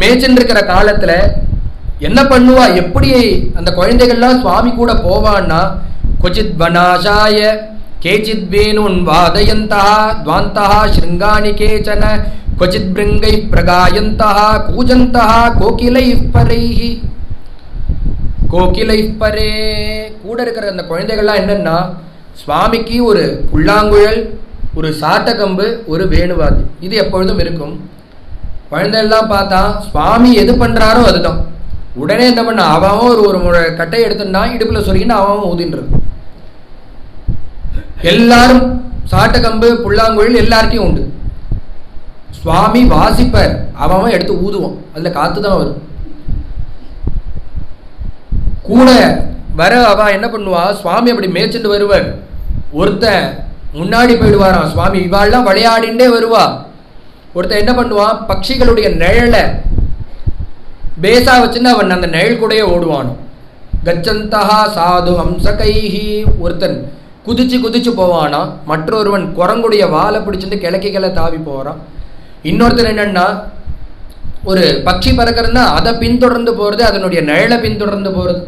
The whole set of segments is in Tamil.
மேய்ச்சின்னு காலத்தில் காலத்துல என்ன பண்ணுவா? எப்படி அந்த குழந்தைகள்லாம் சுவாமி கூட போவான்னா கொச்சித் வனாசாய கேச்சித் வேணுன் வாதயந்தா துவாந்தா ஸ்ருங்காணி கேச்சன கொச்சித் பிருங்கை பிரகாயந்தா கூஜந்தா கோகிலை பரைஹி. கோகிலை பரே. கூட இருக்கிற அந்த குழந்தைகள்லாம் என்னன்னா சுவாமிக்கு ஒரு புல்லாங்குழல் ஒரு சாட்டகம்பு ஒரு வேணுவாதி இது எப்பொழுதும் இருக்கும். குழந்தைகள்லாம் பார்த்தா சுவாமி எது பண்ணுறாரோ அதுதான். உடனே என்ன பண்ண அவன் ஒரு ஒரு முறை கட்டையை எடுத்துன்னா இடுப்பில் சொல்லிக்கின்னு அவன் ஊதின்றது எல்லாரும் சாட்டக்கம்பு புல்லாங்குழல் எல்லார்ட்டையும் உண்டு. சுவாமி வாசிப்பார் அவன் எடுத்து ஊதுவான். அதில் காத்து தான் வரும். கூட வர அவ என்ன பண்ணுவா சுவாமி அப்படி மேய்ச்சிட்டு வருவார். ஒருத்தன் முன்னாடி போயிடுவாராம் சுவாமி இவாள்லாம் விளையாடிண்டே வருவா. ஒருத்தன் என்ன பண்ணுவான்? பட்சிகளுடைய நிழலை பேசா வச்சுன்னு அவன் அந்த நிழல் கூடயே ஓடுவானோ? கச்சந்தா சாது ஹம்சகைஹி. ஒருத்தன் குதிச்சு குதிச்சு போவானா? மற்றொருவன் குரங்குடைய வாலை பிடிச்சிட்டு கிழக்கு கிளை தாவி போகிறான் இன்னொருத்தன் என்னன்னா ஒரு பட்சி பறக்கிறதுனா அதை பின்தொடர்ந்து போகிறது அதனுடைய நிழலை பின்தொடர்ந்து போகிறது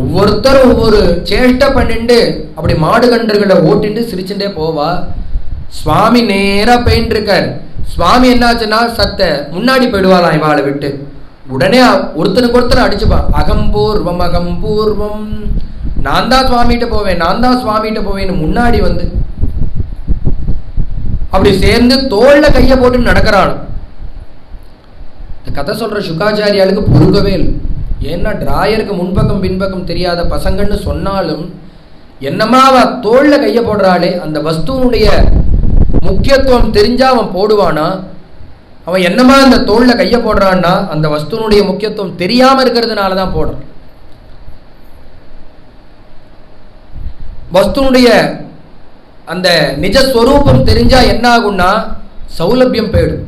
ஒவ்வொருத்தரும் ஒவ்வொரு சேஷ்டை பண்ணிண்டு அப்படி மாடு கன்றுகளை ஓட்டிட்டு சிரிச்சுட்டே போவா. சுவாமி நேராக போயின்னு இருக்கார் சுவாமி என்னாச்சுன்னா சத்த முன்னாடி போயிடுவாளாம் இவாளை விட்டு. உடனே ஒருத்தனுக்கு ஒருத்தர் அடிச்சுப்பான் அகம்பூர்வம் அகம்பூர்வம் நான் தான் சுவாமிகிட்ட போவேன் நான் தான் சுவாமிகிட்ட போவேன்னு முன்னாடி வந்து அப்படி சேர்ந்து தோல்ல கையை போட்டு நடக்கிறான் இந்த கதை சொல்ற சுகாச்சாரியாளுக்கு பொறுக்கவே இல்லை. ஏன்னா டிராயருக்கு முன்பக்கம் பின்பக்கம் தெரியாத பசங்கன்னு சொன்னாலும் என்னமா அவ தோல்ல போடுறாளே அந்த வஸ்துவனுடைய முக்கியத்துவம் தெரிஞ்சா அவன் போடுவானா? அவன் என்னமா அந்த தோளில் கையை போடுறான்னா அந்த வஸ்துனுடைய முக்கியத்துவம் தெரியாமல் இருக்கிறதுனால தான் போடுறான். வஸ்துனுடைய அந்த நிஜஸ்வரூபம் தெரிஞ்சால் என்ன ஆகும்னா சௌலபியம் போயிடும்.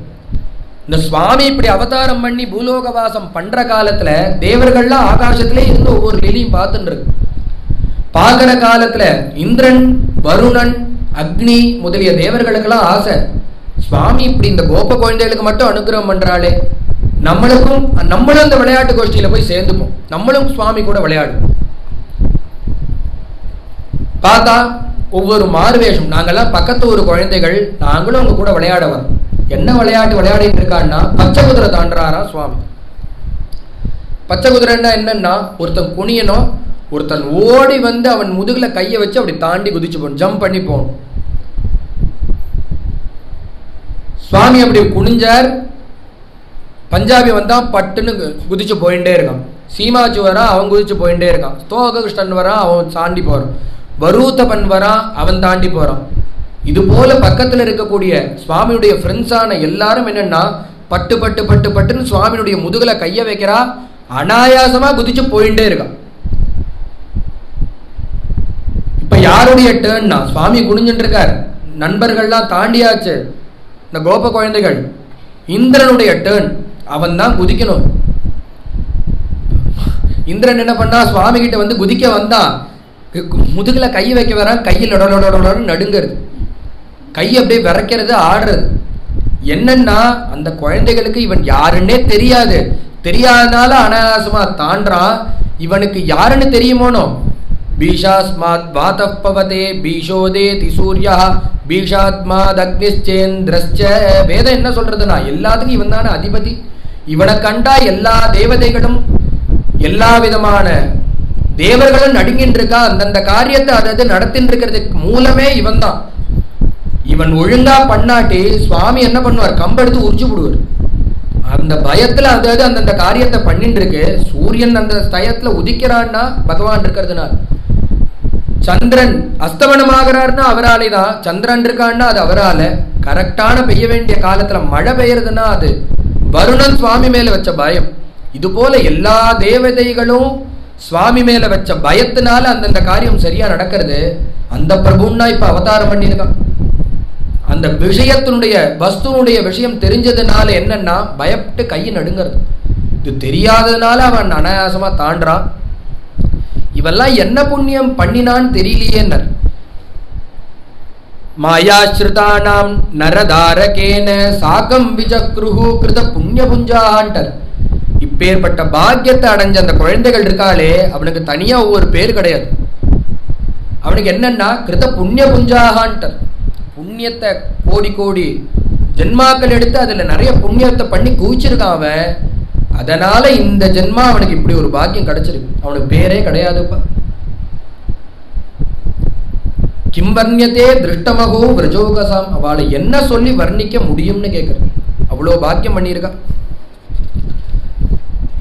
இந்த சுவாமி இப்படி அவதாரம் பண்ணி பூலோகவாசம் பண்ணுற காலத்தில் தேவர்கள்லாம் ஆகாசத்திலே இருந்து ஒவ்வொரு லீலையும் பார்த்துட்டு இருக்கு. பார்க்குற காலத்தில் இந்திரன் வருணன் அக்னி முதலிய தேவர்களுக்கெல்லாம் ஆசை. சுவாமி இப்படி இந்த கோப குழந்தைகளுக்கு மட்டும் அனுகிரகம் பண்ணுறாளே நம்மளுக்கும் நம்மளும் அந்த விளையாட்டு கோஷ்டியில போய் சேர்ந்துப்போம். நம்மளும் சுவாமி கூட விளையாடுவோம். பார்த்தா ஒவ்வொரு மாறுவேஷம் நாங்கள்லாம் பக்கத்து ஒரு குழந்தைகள் நாங்களும் அவங்க கூட விளையாட வரோம். என்ன விளையாட்டு விளையாடிட்டு இருக்கான்னா பச்சை குதிரை தாண்டுறாரா சுவாமி. பச்சை குதிரைன்னா என்னன்னா ஒருத்தன் குனியனும் ஒருத்தன் ஓடி வந்து அவன் முதுகில் கையை வச்சு அப்படி தாண்டி குதிச்சு போகணும். ஜம்ப் பண்ணி போகணும். சுவாமி அப்படி குனிஞ்சார். பஞ்சாபி வந்தா பட்டுன்னு கு- குதிச்சு போயிட்டே இருக்கான். சீமாச்சு வரா அவன் குதிச்சு போயிட்டே இருக்கான். ஸ்தோக கிருஷ்ணன் வரா அவன் தாண்டி போறான். வரூத்தபன் வரான் அவன் தாண்டி போறான். இது போல பக்கத்தில் இருக்கக்கூடிய சுவாமியுடைய ஃப்ரெண்ட்ஸான எல்லாரும் என்னன்னா பட்டு பட்டு பட்டு பட்டுன்னு சுவாமியுடைய முதுகில் கையை வைக்கிறா அனாயாசமா குதிச்சு போயிட்டே இருக்கான் இப்ப யாருடைய டேர்ன்னா சுவாமி குனிஞ்சுட்டு இருக்கார் நண்பர்கள்லாம் தாண்டியாச்சு. இந்த கோப குழந்தைகள். இந்திரனுடைய டேர்ன் அவன் தான் குதிக்கணும். இந்திரன் என்ன பண்ணா? சுவாமி கிட்ட வந்து குதிக்க வந்தான் முதுகில் கை வைக்க வரான். கையில் நடுங்கிறது. கை அப்படியே விரைக்கிறது ஆடுறது. என்னன்னா அந்த குழந்தைகளுக்கு இவன் யாருன்னே தெரியாது. தெரியாதனால அனாயாசமா தாண்டான் இவனுக்கு யாருன்னு தெரியுமோனோ? பீஷாஸ்மாத் வாத்தப்பவதே பீஷோதே திசூர்யா பீஷாத்மாத் அக்னிச்சேந்திரஸ்ச வேதம் என்ன சொல்றதுன்னா எல்லாத்துக்கும் இவன் தானே அதிபதி. இவனை கண்டா எல்லா தேவதைகளும் எல்லா விதமான தேவர்களும் நடுங்கின்றிருக்கா? அந்தந்த காரியத்தை அதாவது நடத்தின்னு இருக்கிறதுக்கு மூலமே இவன் தான். இவன் ஒழுங்கா பண்ணாட்டி சுவாமி என்ன பண்ணுவார்? கம்பெடுத்து உரிச்சு விடுவார் அந்த பயத்துல அதாவது அந்தந்த காரியத்தை பண்ணிட்டு இருக்கு சூரியன் அந்த ஸ்தயத்துல உதிக்கிறான்னா பகவான் இருக்கிறதுனால. சந்திரன் அஸ்தமனமாகிறாருன்னா அவராலே தான் சந்திரன் இருக்கான்னா அது அவரால. கரெக்டான பெய்ய வேண்டிய காலத்துல மழை பெய்யறதுன்னா அது வருணன் சுவாமி மேல வச்ச பயம். இது போல எல்லா தேவதைகளும் சுவாமி மேல வச்ச பயத்தினால அந்தந்த காரியம் சரியா நடக்கிறது. அந்த பிரபுன்னா இப்ப அவதாரம் பண்ணியிருக்கான். அந்த விஷயத்தினுடைய வஸ்துனுடைய விஷயம் தெரிஞ்சதுனால என்னன்னா பயப்பட்டு கையை நடுங்கிறது. இது தெரியாததுனால அவன் அனாயாசமா தாண்டான் இவெல்லாம் என்ன புண்ணியம் பண்ணினான்னு தெரியலையேன்னர் மாயாஸ்ருதானாம் நரதாரகேன சாகம் விஜக்ருஹு கிருத புண்ணியபுஞ்சான்டர் இப்பேற்பட்ட பாக்கியத்தை அடைஞ்ச அந்த குழந்தைகள் இருக்காளே அவனுக்கு தனியா ஒவ்வொரு பேர் கிடையாது. அவனுக்கு என்னன்னா கிருத புண்ணிய புஞ்சாகான்டர் புண்ணியத்தை கோடி கோடி ஜென்மாக்கள் எடுத்து அதுல நிறைய புண்ணியத்தை பண்ணி குவிச்சிருக்கான் அவன். அதனால இந்த ஜென்மா அவனுக்கு இப்படி ஒரு பாக்கியம் கிடைச்சிருக்கு. அவனுக்கு பேரே கிடையாதுப்பா. கிம்பர்ணியத்தே திருஷ்டமகோ விரஜோகசாம். அவளை என்ன சொல்லி வர்ணிக்க முடியும்னு கேட்குறேன் அவ்வளோ பாக்கியம் பண்ணியிருக்கா.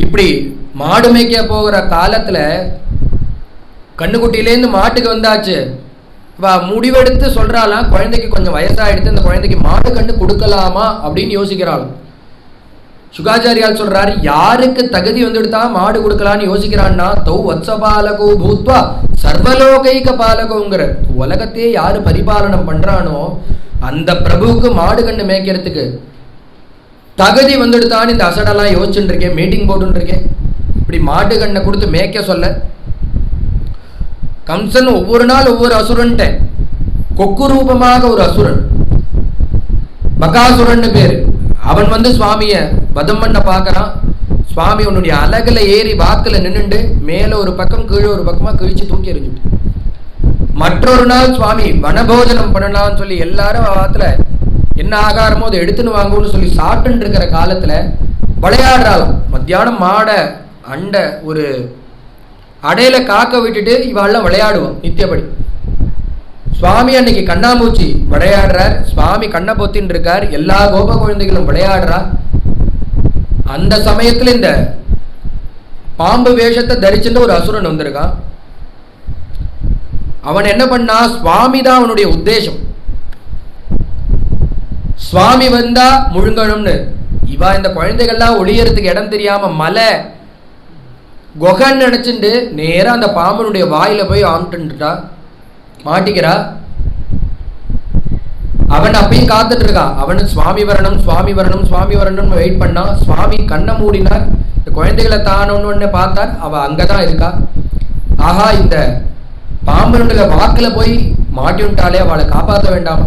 இப்படி மாடு மேய்க்க போகிற காலத்துல கண்ணுக்குட்டியிலேருந்து மாட்டுக்கு வந்தாச்சு. வா முடிவெடுத்து சொல்றாளாம் குழந்தைக்கு கொஞ்சம் வயசாகிடுத்து அந்த குழந்தைக்கு மாடு கண்ணு கொடுக்கலாமா அப்படின்னு யோசிக்கிறாள் சுகாச்சாரியால் சொல்றாரு யாருக்கு தகுதி வந்துடுத்தா மாடு கொடுக்கலான்னு யோசிக்கிறான்னா தௌ வத்சபாலகோ பூத்வா சர்வலோகைக பாலகோங்கிற உலகத்தையே யாரு பரிபாலனம் பண்றானோ அந்த பிரபுவுக்கு மாடு கண்ணு மேய்க்கிறதுக்கு தகுதி வந்துடுத்தான்னு இந்த அசடெல்லாம் யோசிச்சுட்டு இருக்கேன் மீட்டிங் போட்டுன்னு இருக்கேன். இப்படி மாட்டு கண்ணை கொடுத்து மேய்க்க சொல்ல. கம்சன் ஒவ்வொரு நாள் ஒவ்வொரு அசுரன்ட்ட கொக்கு ரூபமாக ஒரு அசுரன். பகாசுரன்னு பேரு. அவன் வந்து சுவாமியை வதம் பண்ண பார்க்கறான். சுவாமி உன்னுடைய அழகில் ஏறி வாக்கில் நின்றுண்டு மேலே ஒரு பக்கம் கீழே ஒரு பக்கமாக கிழிச்சு தூக்கி எறிஞ்சுட்டு. மற்றொரு நாள் சுவாமி வனபோஜனம் பண்ணலாம்னு சொல்லி எல்லாரும் வாத்துல என்ன ஆகாரமோ அதை எடுத்துன்னு வாங்கும்னு சொல்லி சாப்பிட்டுன்னு இருக்கிற காலத்தில் விளையாடுறாள் மத்தியானம் மாடை அண்டை ஒரு அடையில காக்க விட்டுட்டு இவாள்லாம் விளையாடுவோம் நித்தியபடி சுவாமி அன்னைக்கு கண்ணாமூச்சி விளையாடுறார். சுவாமி கண்ணை பொத்தின்னு இருக்கார். எல்லா கோப குழந்தைகளும் விளையாடுறா. அந்த சமயத்தில் இந்த பாம்பு வேஷத்தை தரிச்சுட்டு ஒரு அசுரன் வந்திருக்கான். அவன் என்ன பண்ணா சுவாமி தான் அவனுடைய உத்தேசம். சுவாமி வந்தா முழுங்கணும்னு. இவா இந்த குழந்தைகள்லாம் ஒளியறதுக்கு இடம் தெரியாம மலை குகன்னு நினைச்சுட்டு நேராக அந்த பாம்பனுடைய வாயில போய் ஆண்டுட்டா மாட்டிக்கிறா? அவன் அப்பயும் காத்துட்டு இருக்கான் அவனு சுவாமி வரணும் சுவாமி வரணும் சுவாமி வரணும்னு வெயிட் பண்ணா சுவாமி கண்ணை மூடினார் இந்த குழந்தைகளை தானோன்னு பார்த்தார் அவ அங்கதான் இருக்கா. ஆஹா இந்த பாம்பனுடைய வாக்குல போய் மாட்டி விட்டாலே அவளை காப்பாற்ற வேண்டாம்.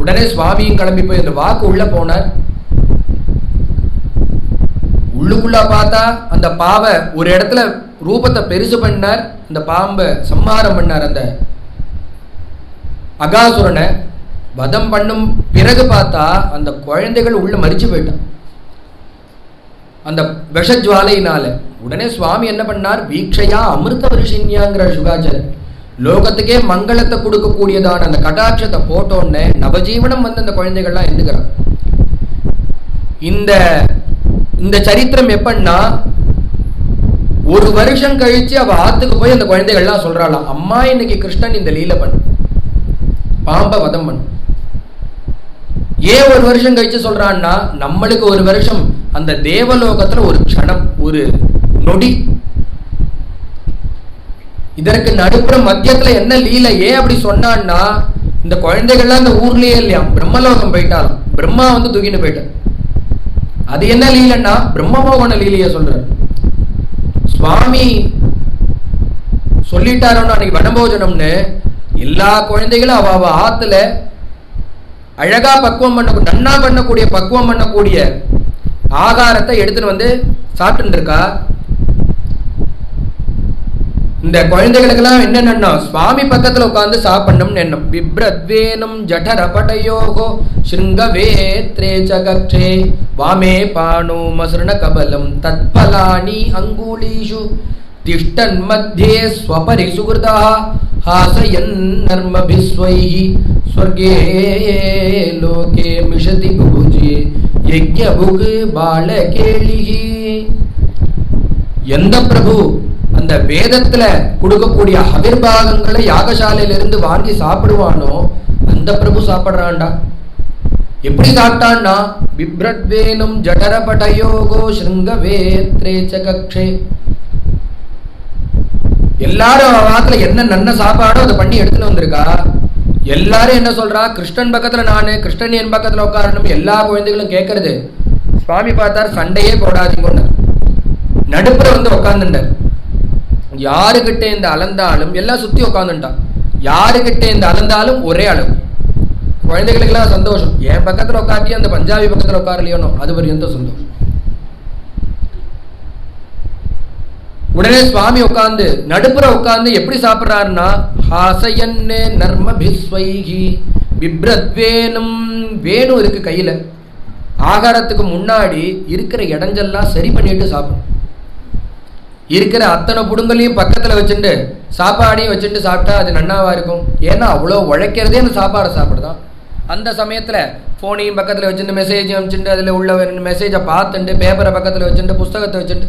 உடனே சுவாமியும் கிளம்பி போய் அந்த வாக்கு உள்ள போனார். உள்ளுக்குள்ள பார்த்தா அந்த பாவை ஒரு இடத்துல ரூபத்தை பெருசு பண்ணார். அந்த பாம்பை சம்ஹாரம் பண்ணார் அந்த அகாசுரனை வதம் பண்ணும் பிறகு பார்த்தா அந்த குழந்தைகள் உள்ள மறிச்சு போயிட்டான் அந்த விஷஜுவாலையினால உடனே சுவாமி என்ன பண்ணார்? வீக்ஷையா அமிர்த வருஷின்யாங்கிற சுகாச்சர் லோகத்துக்கே மங்களத்தை கொடுக்கக்கூடியதான அந்த கடாட்சத்தை போட்டோன்னே நவஜீவனம் வந்து அந்த குழந்தைகள்லாம் எழுந்துக்கிறான் இந்த இந்த சரித்திரம் எப்படின்னா ஒரு வருஷம் கழிச்சு அவ ஆத்துக்கு போய் அந்த குழந்தைகள்லாம் சொல்றாளாம் அம்மா இன்னைக்கு கிருஷ்ணன் இந்த லீல பண்ண. பாம்ப வதம் பண்ணும். ஏன் ஒரு வருஷம் கழிச்சு சொல்றான்னா நம்மளுக்கு ஒரு வருஷம் அந்த தேவலோகத்துல ஒரு க்ஷணம் ஒரு நொடி. இதற்கு நடுப்புற மத்தியத்துல என்ன லீல? ஏன் அப்படி சொன்னான்னா இந்த குழந்தைகள்லாம் இந்த ஊர்லயே இல்லையா பிரம்மலோகம் போயிட்டாலும். பிரம்மா வந்து தூக்கிட்டு போயிட்டார். அது என்ன லீலன்னா பிரம்மமோகன லீலைய சொல்றாரு. சுவாமி சொல்லிட்டாரோன்னு அன்னைக்கு வனபோஜனம்னு எல்லா குழந்தைகளும் அவ அவ ஆத்துல அழகா பக்குவம் பண்ண நன்னா பண்ணக்கூடிய பக்குவம் பண்ணக்கூடிய ஆகாரத்தை எடுத்துட்டு வந்து சாப்பிட்டுருக்கா இந்த குழந்தைகளுக்கெல்லாம் என்னென்னா சுவாமி பக்கத்தில் உட்காந்து சாப்பிடணும்னு எண்ணம். ஜடர ஜடரபடயோகோ சிருங்கவேத்ரே சகக்ஷே வாமே பானோ மசுரண கபலம் தத்பலானி அங்குலீஷு திஷ்டன் மத்தியே ஸ்வபரி சுகிருதா ஹாசயன் நர்மபிஸ்வைः ஸ்வர்கே லோகே மிஷதி புபுஜே யஜ்ஞபுக் எந்த பிரபு அந்த வேதத்துல கொடுக்கக்கூடிய அபிர்பாகங்களை யாகசாலையிலிருந்து வாங்கி சாப்பிடுவானோ அந்த பிரபு சாப்பிடுறான்டா. எப்படி சாப்பிட்டான்னா பிப்ரத்வேனும் ஜடரபடயோகோ ஸ்ருங்கவேத்ரே கக்ஷே. எல்லாரும் அவ என்ன நன்ன சாப்பாடோ அதை பண்ணி எடுத்துன்னு வந்திருக்கா? எல்லாரும் என்ன சொல்றா? கிருஷ்ணன் பக்கத்துல நானு கிருஷ்ணன் என் பக்கத்துல உட்காரணும் எல்லா குழந்தைகளும் கேட்கறது சுவாமி பார்த்தார் சண்டையே போடாதீங்கன்னு. நடுப்புற வந்து உட்காந்துட்டார் யாருக்கிட்ட இந்த அலந்தாலும் எல்லாம் சுத்தி உட்காந்துட்டான் யாருக்கிட்ட இந்த அலந்தாலும் ஒரே அளவு. குழந்தைகளுக்கெல்லாம் சந்தோஷம். என் பக்கத்தில் உட்காட்டி அந்த பஞ்சாபி பக்கத்தில் உட்காரலையோனோ? அது பரியந்தம் சந்தோஷம்? உடனே சுவாமி உட்கார்ந்து நடுப்புற உட்கார்ந்து எப்படி சாப்பிட்றாருன்னா ஹாசயன்னு நர்ம பிஸ்வைகி பிப்ரத்வேனும் வேணும் இருக்கு கையில். ஆகாரத்துக்கு முன்னாடி இருக்கிற இடைஞ்செல்லாம் சரி பண்ணிட்டு சாப்பிடும். இருக்கிற அத்தனை புடுங்கலையும் பக்கத்தில் வச்சுட்டு சாப்பாடையும் வச்சுட்டு சாப்பிட்டா அது நன்னாவா இருக்கும்? ஏன்னா அவ்வளோ உழைக்கிறதே அந்த சாப்பாடை சாப்பிடுதான். அந்த சமயத்தில் ஃபோனையும் பக்கத்தில் வச்சுட்டு மெசேஜ் அனுப்பிச்சுட்டு அதில் உள்ள மெசேஜை பார்த்துட்டு பேப்பரை பக்கத்தில் வச்சுட்டு புஸ்தகத்தை வச்சுட்டு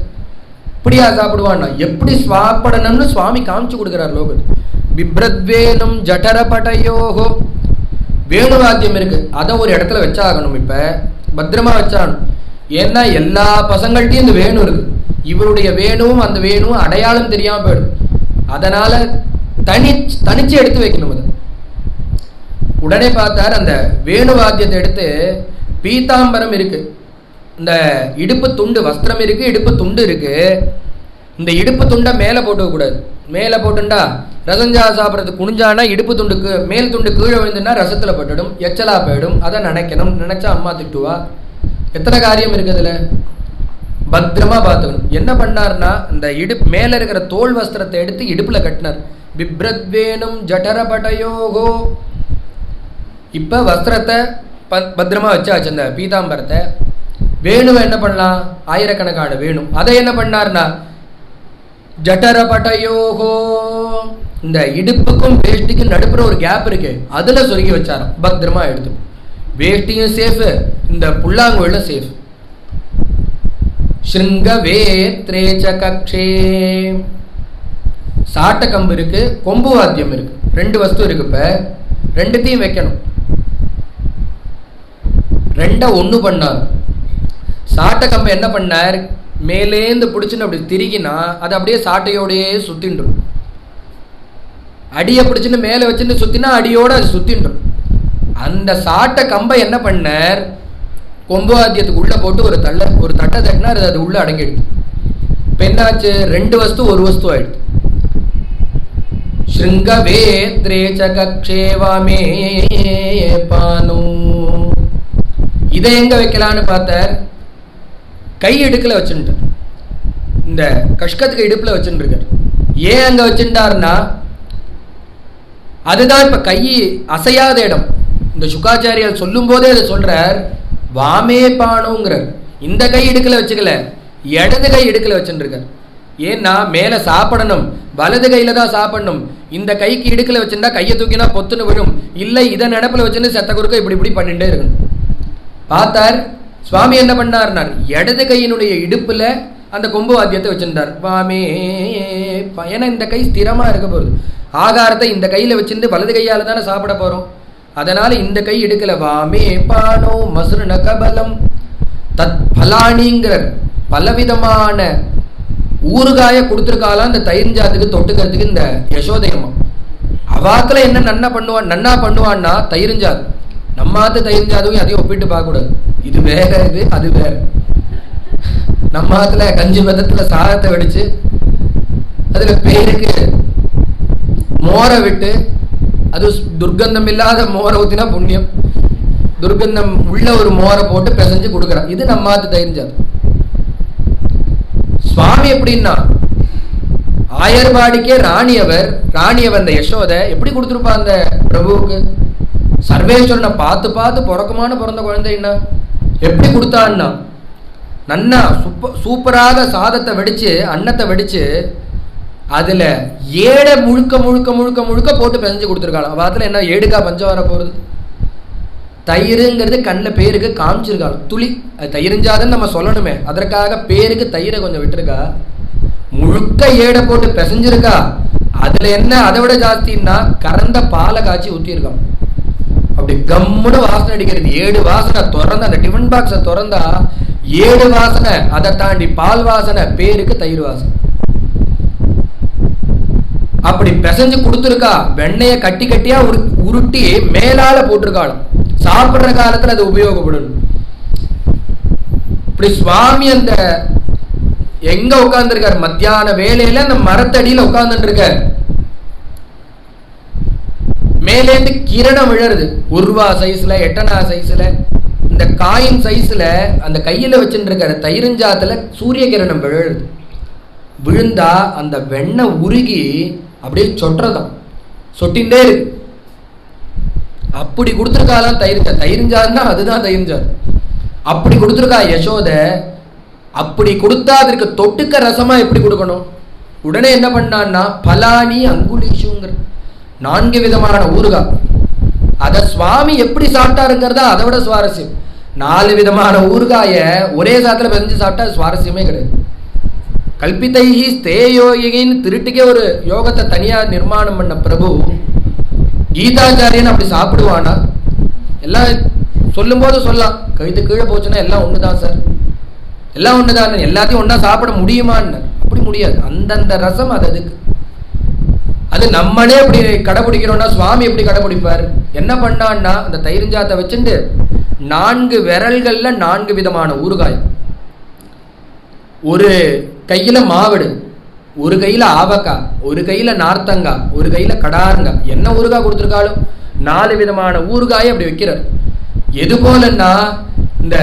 இப்படியா சாப்பிடுவான்னா? எப்படி சாப்பிடணும்னு சுவாமி காமிச்சு கொடுக்குறார் லோகத்து பிப்ரத்வேனும் வேணு வேணுவாத்தியம் இருக்கு. அதை ஒரு இடத்துல வச்சாகணும் இப்ப. பத்திரமா வச்சாகணும். ஏன்னா எல்லா பசங்கள்ட்டையும் இந்த வேணும் இருக்கு. இவருடைய வேணும் அந்த வேணும் அடையாளம் தெரியாம போயிடும். அதனால தனி தனிச்சு எடுத்து வைக்கணும் அது. உடனே பார்த்தார் அந்த வேணு வாத்தியத்தை எடுத்து பீதாம்பரம் இருக்குது இந்த இடுப்பு துண்டு வஸ்திரம் இருக்குது இடுப்பு துண்டு இருக்கு. இந்த இடுப்பு துண்டை மேலே போட்டுக்கூடாது மேலே போட்டுண்டா ரசஞ்சா சாப்பிட்றது குனிஞ்சானா இடுப்பு துண்டுக்கு மேல் துண்டு கீழே விழுந்துன்னா ரசத்தில் பட்டுடும் எச்சலா போயிடும். அதை நினைக்கணும். நினச்சா அம்மா திட்டுவா. எத்தனை காரியம் இருக்குதுல பத்திரமா பார்த்துக்கணும். என்ன பண்ணார்னா இந்த இடுப்பு மேலே இருக்கிற தோல் வஸ்திரத்தை எடுத்து இடுப்பில் கட்டினார். பிப்ரத்வேனும் ஜடரபடயோகோ இப்போ வஸ்திரத்தை ப- பத்திரமா வச்சாச்சு அந்த பீதாம்பரத்தை. வேணுவை என்ன பண்ணலாம் ஆயிரக்கணக்கான வேணும். அதை என்ன பண்ணார்னா ஜட்டரபட்டயோகோ. இந்த இடுப்புக்கும் வேஷ்டிக்கும் நடுப்புற ஒரு கேப் இருக்கு. அதில் சொருகி வச்சாராம். பத்திரமா எடுத்து வேஷ்டியும் சேஃபு இந்த புல்லாங்குழலும் சேஃப் ஸ்ருங்கவேத்ரே ச கக்ஷே சாட்ட கம்பு இருக்கு கொம்பு வாத்தியம் இருக்கு. ரெண்டு வஸ்து இருக்கு இப்ப. ரெண்டுத்தையும் வைக்கணும். ரெண்ட ஒன்று பண்ணார். சாட்டை கம்பை என்ன பண்ணார்? மேலேந்து பிடிச்சின்னு அப்படி திருகினா அது அப்படியே சாட்டையோடயே சுற்றின்றும் அடியை பிடிச்சின்னு மேலே வச்சுன்னு சுற்றினா அடியோடு அது சுற்றின்றும் அந்த சாட்டை கம்பை என்ன பண்ணார்? கொம்பு உள்ளே போட்டு ஒரு தள்ள ஒரு தட்டை தட்டினா அது அது உள்ளே அடங்கிடுது. இப்போ என்னாச்சு? ரெண்டு வஸ்து ஒரு வஸ்து ஆயிடுது. ஸ்ருங்கவேத்ரே ச பானு. இதை எங்க வைக்கலான்னு பார்த்தார்? கை இடுக்குல வச்சுட்டார் இந்த கஷ்கத்துக்கு இடுப்பில் வச்சுருக்கார் ஏன் அங்கே வச்சுட்டாருன்னா அதுதான் இப்போ கை அசையாத இடம். இந்த சுக்காச்சாரியார் சொல்லும் போதே அதை சொல்கிறார் வாமே பானுங்கிறார். இந்த கை எடுக்கல வச்சுக்கல இடது கை எடுக்கல வச்சுருக்கார் ஏன்னா மேலே சாப்பிடணும் வலது கையில் தான் சாப்பிடணும். இந்த கைக்கு இடுக்கல வச்சுருந்தா கையை தூக்கினா பொத்துன்னு விழும். இல்லை இதை நடப்பில் வச்சுன்னு செத்த குறுக்க இப்படி இப்படி பண்ணிட்டே இருக்கணும். பார்த்தார் சுவாமி என்ன பண்ணார்னார்? இடது கையினுடைய இடுப்பில் அந்த கொம்பு வாத்தியத்தை வச்சிருந்தார். வாமே ஏன்னா இந்த கை ஸ்திரமாக இருக்க போகுது. ஆகாரத்தை இந்த கையில் வச்சிருந்து வலது கையால் தானே சாப்பிட போகிறோம் அதனால் இந்த கை எடுக்கல வாமே பானோ மசுருண கபலம். தத் பலானிங்கிறார் பலவிதமான ஊறுகாய கொடுத்துருக்காலாம் இந்த தயிர் ஜாத்துக்கு தொட்டுக்கிறதுக்கு இந்த யசோதயமா அவாத்துல என்ன நன்னா பண்ணுவான் நன்னா பண்ணுவான்னா தயிர்ஞ்சாது நம்மாத்து அதுவும் அதையும் ஒப்பிட்டு பார்க்கக்கூடாது. இது வேற இது அது வேற நம்மாத்துல கஞ்சி மதத்துல சாதத்தை வெடிச்சு அதுல பேருக்கு மோரை விட்டு அது துர்க்கந்தம் இல்லாத மோரை ஊத்தினா புண்ணியம். துர்க்கந்தம் உள்ள ஒரு மோரை போட்டு பிசைஞ்சு கொடுக்குறான். இது நம்மாத்து தயிர்ஞ்சாது சுவாமி எப்படின்னா ஆயர்வாடிக்கே ராணியவர் ராணியவர் அந்த யசோதை எப்படி கொடுத்துருப்பா அந்த பிரபுவுக்கு? சர்வேஸ்வரனை பார்த்து பார்த்து பிறக்கமான பிறந்த குழந்தைன்னா எப்படி கொடுத்தான்னா? நன்னா சூப்ப சூப்பராக சாதத்தை வெடித்து அன்னத்தை வெடித்து அதில் ஏடை முழுக்க முழுக்க முழுக்க முழுக்க போட்டு பிசைஞ்சு கொடுத்துருக்காளாம். வாரத்தில் என்ன ஏடுக்கா பஞ்சம் வர போகிறது தயிருங்கிறது கண்ணில் பேருக்கு காமிச்சிருக்காள் துளி அது தயிரிஞ்சாதுன்னு நம்ம சொல்லணுமே. அதற்காக பேருக்கு தயிரை கொஞ்சம் விட்டுருக்கா. முழுக்க ஏடை போட்டு பிசைஞ்சிருக்கா. அதில் என்ன அதை விட ஜாஸ்தின்னா கறந்த பாலை காய்ச்சி ஊற்றிருக்கான் அப்படி கம்முன்னு வாசனை அடிக்கிறது. ஏழு வாசனை திறந்து அந்த டிஃபன் பாக்ஸை திறந்தா ஏழு வாசனை அதை தாண்டி பால் வாசனை பேருக்கு தயிர் வாசனை. அப்படி பிசைஞ்சு கொடுத்துருக்கா வெண்ணெய கட்டி கட்டியா உருட்டி மேலால போட்டிருக்காளாம். சாப்பிடுற காலத்துல அது உபயோகப்படணும் இப்படி சுவாமி அந்த எங்க உட்கார்ந்துருக்காரு? மத்தியான வேலையில அந்த மரத்தடியில உட்கார்ந்துட்டு இருக்காரு. மேலேந்து கிரணம் விழருது ஒரு ரூபா சைஸ்ல எட்டனா சைஸ்ல இந்த காயின் சைஸ்ல அந்த கையில வச்சுருக்கிற தயிரஞ்சாத்துல சூரிய கிரணம் விழருது விழுந்தா அந்த வெண்ணெய் உருகி அப்படியே சொட்டுறதாம். சொட்டின்றே இருக்கு. அப்படி கொடுத்துருக்காலாம் தயிர்ச்சா தயிர்ஞ்சாருன்னா அதுதான் தயிர்ஞ்சார் அப்படி கொடுத்துருக்கா யசோத அப்படி கொடுத்தா அதற்கு தொட்டுக்க ரசமா எப்படி கொடுக்கணும்? உடனே என்ன பண்ணான்னா பலானி அங்குலிஷுங்கிற நான்கு விதமான ஊறுகாய் அதை சுவாமி எப்படி சாப்பிட்டாருங்கிறதா அதை விட சுவாரஸ்யம். நாலு விதமான ஊறுகாயை ஒரே சாத்தில் பதிஞ்சு சாப்பிட்டா சுவாரஸ்யமே கிடையாது. கல்பிதைஹி ஸ்தேயோகின்னு திருட்டுக்கே ஒரு யோகத்தை தனியாக நிர்மாணம் பண்ண பிரபு கீதாச்சாரியன் அப்படி சாப்பிடுவானா? எல்லாம் சொல்லும்போது சொல்லலாம். கழுத்து கீழே போச்சுன்னா எல்லாம் ஒன்று தான் சார். எல்லாம் ஒண்ணுதான். எல்லாத்தையும் ஒன்றா சாப்பிட முடியுமான்னு. அப்படி முடியாது. அந்தந்த ரசம் அது அதுக்கு. அது நம்மளே அப்படி கடைபிடிக்கிறோம்னா சுவாமி எப்படி கடைபிடிப்பார்? என்ன பண்ணான்னா அந்த தயிர்ஞ்சாத்தை வச்சுட்டு நான்கு விரல்கள்ல நான்கு விதமான ஊறுகாய். ஒரு கையில மாவடு ஒரு கையில ஆவக்காய் ஒரு கையில நார்த்தங்காய் ஒரு கையில கடாருங்காய். என்ன ஊறுகாய் கொடுத்துருக்காலும் நாலு விதமான ஊறுகாயை அப்படி வைக்கிறார். எது போலன்னா இந்த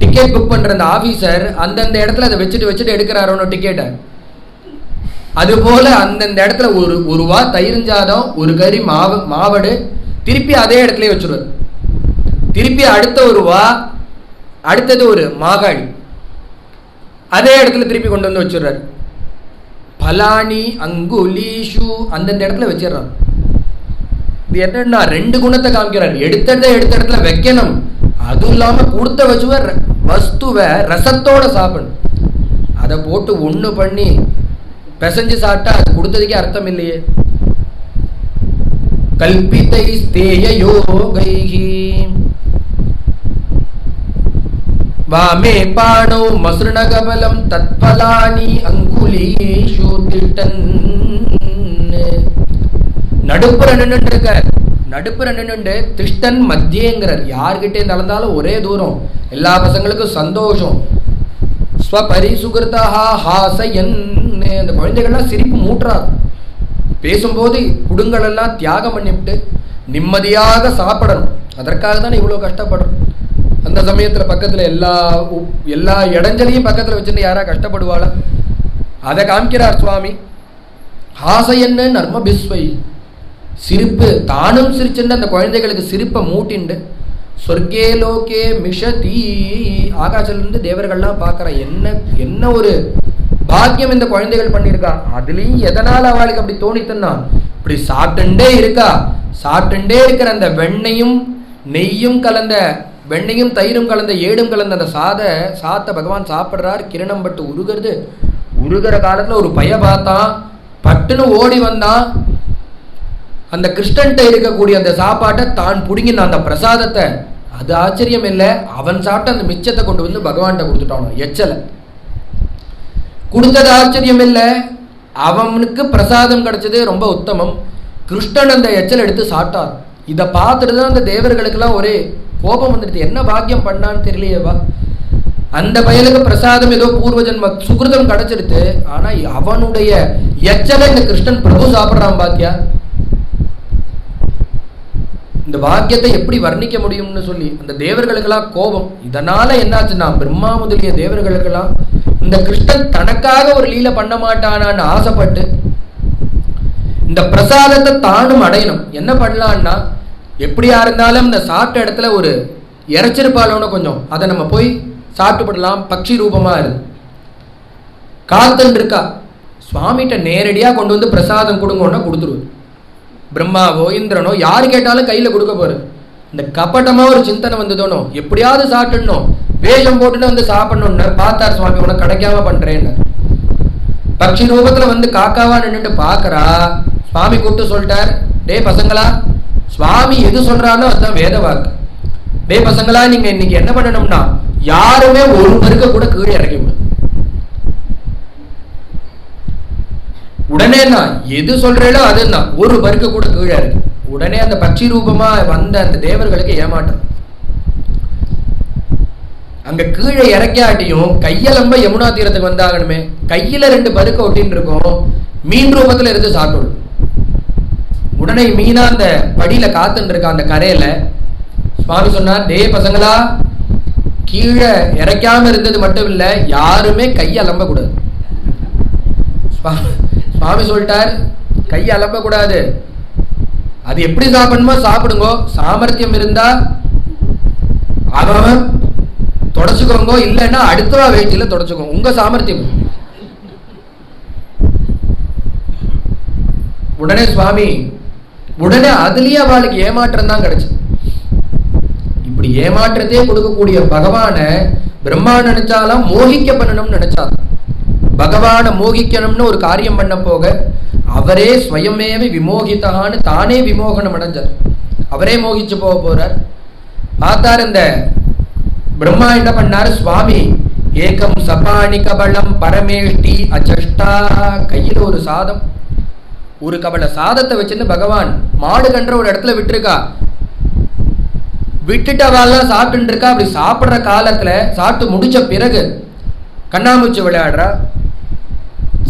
டிக்கெட் புக் பண்ற அந்த ஆபீசர் அந்தந்த இடத்துல அதை வச்சுட்டு வச்சுட்டு எடுக்கிறாரோன்னு டிக்கெட்டை அதுபோல் அந்தந்த இடத்துல ஒரு ஒரு வா தயிர்ஞ்சாதம் ஒரு கறி மாவு மாவடு திருப்பி அதே இடத்துல வச்சுருவார். திருப்பி அடுத்த ஒரு வா அடுத்தது ஒரு மாகாணி அதே இடத்துல திருப்பி கொண்டு வந்து வச்சிடுறாரு. பலானி அங்குலீஷு அந்தந்த இடத்துல வச்சிடுறான் இது என்னன்னா ரெண்டு குணத்தை காமிக்கிறார். எடுத்ததை எடுத்த இடத்துல வைக்கணும். அதுவும் இல்லாமல் கொடுத்த வச்சுவ வஸ்துவை ரசத்தோட சாப்பிடணும். அதை போட்டு ஒன்று பண்ணி பிசைஞ்சு சாப்பிட்டா அது கொடுத்ததுக்கே அர்த்தம் இல்லையே. கல்பித்தை ஸ்தேய யோகைஹி. வாமே பாணோ மசுரணகபலம் தத்பலானி அங்குலீஷு திட்டன். நடுப்புற நின்னுட்டு இருக்க நடுப்புற நின்று திருஷ்டன் மத்தியங்கிறார். யார்கிட்டே நடந்தாலும் ஒரே தூரம். எல்லா பசங்களுக்கும் சந்தோஷம். ஸ்வபரிசுகிருதா ஹாசயன். அந்த குழந்தைகள்லாம் சிரிப்பு மூட்டுறார் பேசும்போது குடுங்களெல்லாம் தியாகம் பண்ணிவிட்டு நிம்மதியாக சாப்பிடணும். அதற்காக தான் இவ்வளோ கஷ்டப்படுறோம். அந்த சமயத்தில் பக்கத்தில் எல்லா எல்லா இடைஞ்சலையும் பக்கத்தில் வச்சுட்டு யாராக கஷ்டப்படுவாளா? அதை காமிக்கிறார் சுவாமி. ஹாசையன்னு நர்ம பிஸ்வை. சிரிப்பு. தானும் சிரிச்சுட்டு அந்த குழந்தைகளுக்கு சிரிப்பை மூட்டிண்டு சொர்க்கே லோகே மிஷதி. ஆகாசிலிருந்து தேவர்கள்லாம் பார்க்குற என்ன என்ன ஒரு பாக்கியம் இந்த குழந்தைகள் பண்ணியிருக்கா? அதுலேயும் எதனால் அவளுக்கு அப்படி தோணித்துன்னா இப்படி சாப்பிட்டுண்டே இருக்கா? சாப்பிட்டுண்டே இருக்கிற அந்த வெண்ணையும் நெய்யும் கலந்த வெண்ணையும் தயிரும் கலந்த ஏடும் கலந்த அந்த சாத சாத்தை பகவான் சாப்பிட்றார். கிரணம் பட்டு உருகிறது. உருகிற காலத்தில் ஒரு பைய பார்த்தான் பட்டுன்னு ஓடி வந்தான் அந்த கிருஷ்ணன்ட்ட இருக்கக்கூடிய அந்த சாப்பாட்டை தான் பிடுங்கினான் அந்த பிரசாதத்தை. அது ஆச்சரியம் இல்லை. அவன் சாப்பிட்ட அந்த மிச்சத்தை கொண்டு வந்து பகவான்கிட்ட கொடுத்துட்டான்? எச்சலை. கொடுத்தது ஆச்சரியம் இல்லை அவனுக்கு பிரசாதம் கிடைச்சது ரொம்ப உத்தமம். கிருஷ்ணன் அந்த எச்சல் எடுத்து சாப்பிட்டார். இதை பார்த்துட்டு தான் அந்த தேவர்களுக்கெல்லாம் ஒரே கோபம் வந்துடுது. என்ன பாக்கியம் பண்ணான்னு தெரியலையேவா? அந்த பயலுக்கு பிரசாதம் ஏதோ பூர்வ ஜென்ம சுகிருதம் கிடைச்சிருது ஆனா அவனுடைய எச்சலை இந்த கிருஷ்ணன் பிரபு சாப்பிட்றான் பாத்தியா இந்த வாக்கியத்தை எப்படி வர்ணிக்க முடியும்னு சொல்லி அந்த தேவர்களுக்கெல்லாம் கோபம். இதனால என்னாச்சுன்னா பிரம்மா முதலிய தேவர்களுக்கெல்லாம் இந்த கிருஷ்ணன் தனக்காக ஒரு லீலை பண்ண மாட்டானான்னு ஆசைப்பட்டு இந்த பிரசாதத்தை தானும் அடையணும். என்ன பண்ணலான்னா எப்படியா இருந்தாலும் இந்த சாப்பிட்ட இடத்துல ஒரு இறைச்சிருப்பாளோன்னு கொஞ்சம். அதை நம்ம போய் சாப்பிட்டுப்படலாம். பட்சி ரூபமாக இருக்கு. காத்தல் இருக்கா சுவாமிகிட்ட நேரடியாக கொண்டு வந்து பிரசாதம் கொடுங்கன்னா கொடுத்துருவது பிரம்மாவோ இந்திரனோ யார் கேட்டாலும் கையில் கொடுக்க போகிறது இந்த கப்பட்டமாக ஒரு சிந்தனை வந்ததோனோ எப்படியாவது சாப்பிட்டுடணும். வேஷம் போட்டுட்டு வந்து சாப்பிடணும்னு பார்த்தார் சுவாமி உனக்கு கிடைக்காம பண்றேன்னு. பக்ஷி ரூபத்துல வந்து காக்காவா நின்னுட்டு பாக்குறா சுவாமி கூப்பிட்டு சொல்லிட்டார் டேய் பசங்களா சுவாமி எது சொல்றானோ அதுதான் வேத வாக்கு. டேய் பசங்களா நீங்க இன்னைக்கு என்ன பண்ணணும்னா யாருமே ஒரு பருக்க கூட கீழே இறக்கி உடனே தான் எது சொல்றேனோ அதுதான். ஒரு பருக்க கூட கீழே இருக்கு உடனே அந்த பட்சி ரூபமா வந்த அந்த தேவர்களுக்கு ஏமாற்றம். அங்க கீழே இறக்காட்டியும் கையலம்ப யமுனா தீரத்துக்கு வந்தாகணுமே. கையில ரெண்டு பருக்க ஒட்டின்னு இருக்கும் மீன் ரூபத்துல இருந்து சாப்பிடும் உடனே மீனா அந்த படியில காத்துட்டு இருக்கா அந்த கரையில. சுவாமி சொன்னார் டே பசங்களா கீழே இறைக்காம இருந்தது மட்டும் இல்ல யாருமே கையை அலம்ப கூடாது சுவாமி சொல்லிட்டார் கையை அலம்ப கூடாது அது எப்படி சாப்பிடணுமோ சாப்பிடுங்க. சாமர்த்தியம் இருந்தா அவன் தொடச்சுக்கோங்க இல்லைன்னா அடுத்தவா வேட்டியில் தொடச்சுக்கோங்க. உங்க சாமர்த்தியம். உடனே சுவாமி உடனே அதுலயே அவளுக்கு ஏமாற்றம் தான் கிடைச்சு. இப்படி ஏமாற்றத்தையே கொடுக்கக்கூடிய பகவான பிரம்மா நினைச்சாலாம் மோகிக்க பண்ணணும்னு நினைச்சாலும் பகவானை மோகிக்கணும்னு ஒரு காரியம் பண்ண போக அவரே ஸ்வயமேவ விமோகித்தான்னு தானே விமோகனம் அடைஞ்சார். அவரே மோகிச்சு போக போறார். பார்த்தார் இந்த பிரம்மா என்ன பண்ணார் சுவாமி ஏகம் சபாணி கபலம் பரமேஷ்டி அச்சஷ்டா கையில் ஒரு சாதம். ஒரு கபல சாதத்தை வச்சுன்னு பகவான் மாடு கன்ற ஒரு இடத்துல விட்டுருக்கா. விட்டுட்டு அவெல்லாம் சாப்பிட்டு இருக்கா. அப்படி சாப்பிட்ற காலத்தில் சாப்பிட்டு முடிச்ச பிறகு கண்ணாமூச்சி விளையாடுறா.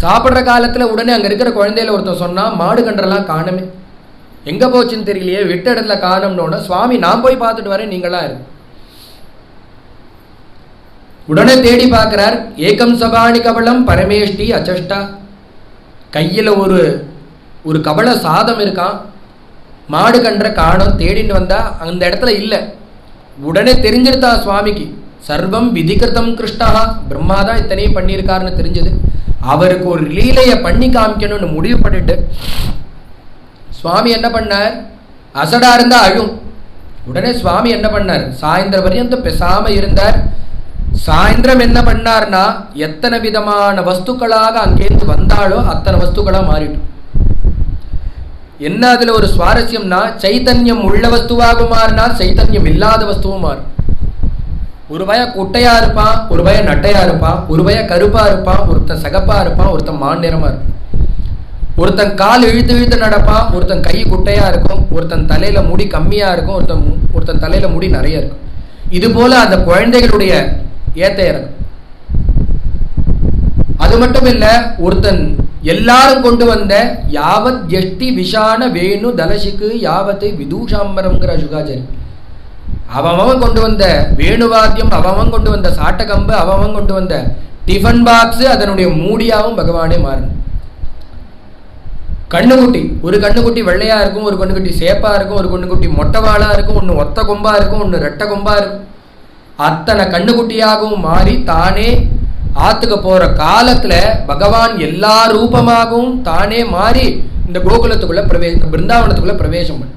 சாப்பிட்ற காலத்தில் உடனே அங்கே இருக்கிற குழந்தையில ஒருத்தன் சொன்னால் மாடு கன்றெல்லாம் காணுமே. எங்கே போச்சுன்னு தெரியலையே. விட்ட இடத்துல காணும்னோட சுவாமி நான் போய் பார்த்துட்டு வரேன். நீங்களாம் இருக்கு உடனே தேடி பார்க்கிறார் ஏகம் சபாணி கபலம் பரமேஷ்டி அச்சஷ்டா. கையில் ஒரு ஒரு கபல சாதம் இருக்கான் மாடு கன்ற காணும் தேடிட்டு வந்தா அந்த இடத்துல இல்லை. உடனே தெரிஞ்சிருத்தா சுவாமிக்கு சர்வம் விதிகிருத்தம் கிருஷ்ணா பிரம்மா தான் இத்தனையும் பண்ணியிருக்காருன்னு தெரிஞ்சது. அவருக்கு ஒரு லீலையை பண்ணி காமிக்கணும்னு முடிவு பண்ணிட்டு சுவாமி என்ன பண்ணார்? அசடா இருந்தா அழும். உடனே சுவாமி என்ன பண்ணார்? சாயந்தரம் வரையும் பெசாமல் இருந்தார். சாயந்தரம் என்ன பண்ணார்னா எத்தனை விதமான வஸ்துக்களாக அங்கேருந்து வந்தாலோ அத்தனை வஸ்துக்களாக மாறிடும். என்ன அதில் ஒரு சுவாரஸ்யம்னா சைத்தன்யம் உள்ள வஸ்துவாக மாறினா சைத்தன்யம் இல்லாத வஸ்துவும் மாறும். ஒரு பய குட்டையா இருப்பான் ஒரு பய நட்டையா இருப்பான் ஒரு பய கருப்பா இருப்பான் ஒருத்தன் சகப்பா இருப்பான் ஒருத்தன் மாநிறமா இருப்பான். ஒருத்தன் கால் இழுத்து இழுத்து நடப்பான் ஒருத்தன் கை குட்டையா இருக்கும் ஒருத்தன் தலையில முடி கம்மியா இருக்கும் ஒருத்தன் ஒருத்தன் தலையில முடி நிறைய இருக்கும். இது போல அந்த குழந்தைகளுடைய ஏத்த இறங்கும். அது மட்டும் இல்ல ஒருத்தன் எல்லாரும் கொண்டு வந்த யாவத் ஜெஷ்டி விஷான வேணு தலசிக்கு யாவத்தை விதூஷாம்பரம்ங்கிற சுகாச்சாரி. அவன் கொண்டு வந்த வேணுவாத்தியம் அவன் கொண்டு வந்த சாட்டகம்பு அவன் கொண்டு வந்த டிஃபன் பாக்ஸ் அதனுடைய மூடியாவும் பகவானே மாறணும். கண்ணுக்குட்டி ஒரு கண்ணுக்குட்டி வெள்ளையா இருக்கும் ஒரு கண்ணுக்குட்டி சேப்பா இருக்கும் ஒரு கண்ணுக்குட்டி மொட்டவாளா இருக்கும் ஒன்று ஒத்த கொம்பா இருக்கும் ஒன்று ரெட்டை கொம்பா இருக்கும். அத்தனை கண்ணுக்குட்டியாகவும் மாறி தானே ஆத்துக்கு போற காலத்துல பகவான் எல்லா ரூபமாகவும் தானே மாறி இந்த கோகுலத்துக்குள்ள பிரவே பிருந்தாவனத்துக்குள்ளே பிருந்தாவனத்துக்குள்ள பிரவேசம் பண்ணு.